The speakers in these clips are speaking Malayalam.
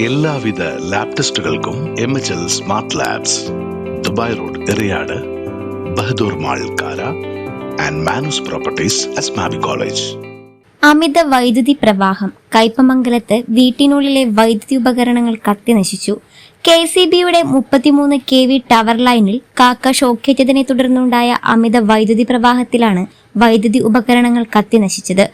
എല്ലാവിധ lab ടെസ്റ്റുകൾക്കും M H L smart labs Dubai road Eriyad Bahadur mall Kara and Manus properties Asmabi college അമിത വൈദ്യുതി പ്രവാഹം കയ്പമംഗലത്ത് വീട്ടിനുള്ളിലെ വൈദ്യുതി ഉപകരണങ്ങൾ കത്തി നശിച്ചു. കെ സി ബിയുടെ മുപ്പത്തിമൂന്ന് കെ വി ടവർ ലൈനിൽ കാക്ക ഷോക്കേറ്റതിനെ തുടർന്നുണ്ടായ അമിത വൈദ്യുതി പ്രവാഹത്തിലാണ് വൈദ്യുതി ഉപകരണങ്ങൾ കത്തി നശിച്ചത്.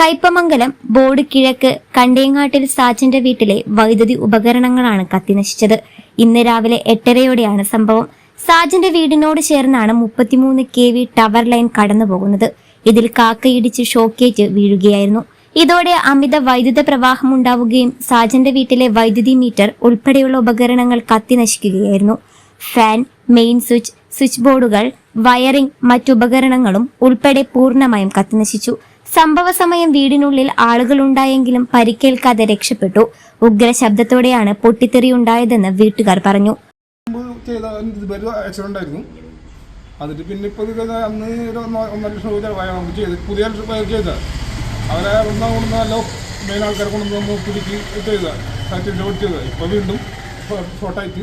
കയ്പമംഗലം ബോർഡ് കിഴക്ക് കണ്ടേങ്ങാട്ടിൽ സാജന്റെ വീട്ടിലെ വൈദ്യുതി ഉപകരണങ്ങളാണ് കത്തിനശിച്ചത് ഇന്ന് രാവിലെ എട്ടരയോടെയാണ് സംഭവം. സാജന്റെ വീടിനോട് ചേർന്നാണ് മുപ്പത്തിമൂന്ന് കെ വി ടവർ ലൈൻ കടന്നു പോകുന്നത് ഇതിൽ കാക്കയിടിച്ച് ഷോക്കേറ്റ് വീഴുകയായിരുന്നു. ഇതോടെ അമിത വൈദ്യുത പ്രവാഹം ഉണ്ടാവുകയും സാജന്റെ വീട്ടിലെ വൈദ്യുതി മീറ്റർ ഉൾപ്പെടെയുള്ള ഉപകരണങ്ങൾ കത്തി നശിക്കുകയായിരുന്നു. ഫാൻ മെയിൻ സ്വിച്ച് സ്വിച്ച് ബോർഡുകൾ വയറിംഗ് മറ്റുപകരണങ്ങളും ഉൾപ്പെടെ പൂർണമായും കത്തിനശിച്ചു. സംഭവ സമയം വീടിനുള്ളിൽ ആളുകളുണ്ടായെങ്കിലും പരിക്കേൽക്കാതെ രക്ഷപ്പെട്ടു. ഉഗ്ര ശബ്ദത്തോടെയാണ് പൊട്ടിത്തെറി ഉണ്ടായതെന്ന് വീട്ടുകാർ പറഞ്ഞു. അതിട്ട് പിന്നെ ഒരു നമുക്ക് അവരെ ഒന്ന് മെയിൻ ആൾക്കാരെ കൊണ്ടുവന്ന് പുതുക്കി ചെയ്ത സാറ്റിന്റെ ചെയ്തത്. ഇപ്പോൾ വീണ്ടും ഷോർട്ടായിട്ട്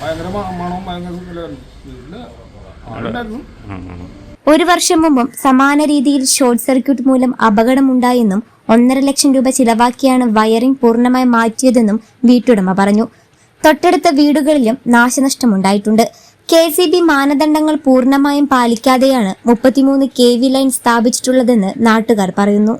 ഭയങ്കര ഒരു വർഷം മുമ്പും സമാന രീതിയിൽ ഷോർട്ട് സർക്യൂട്ട് മൂലം അപകടമുണ്ടായെന്നും ഒന്നര ലക്ഷം രൂപ ചിലവാക്കിയാണ് വയറിംഗ് പൂർണമായി മാറ്റിയതെന്നും വീട്ടുടമ പറഞ്ഞു. തൊട്ടടുത്ത വീടുകളിലും നാശനഷ്ടമുണ്ടായിട്ടുണ്ട്. കെ സി ബി മാനദണ്ഡങ്ങൾ പൂർണമായും പാലിക്കാതെയാണ് മുപ്പത്തിമൂന്ന് കെ വി ലൈൻ സ്ഥാപിച്ചിട്ടുള്ളതെന്ന് നാട്ടുകാർ പറയുന്നു.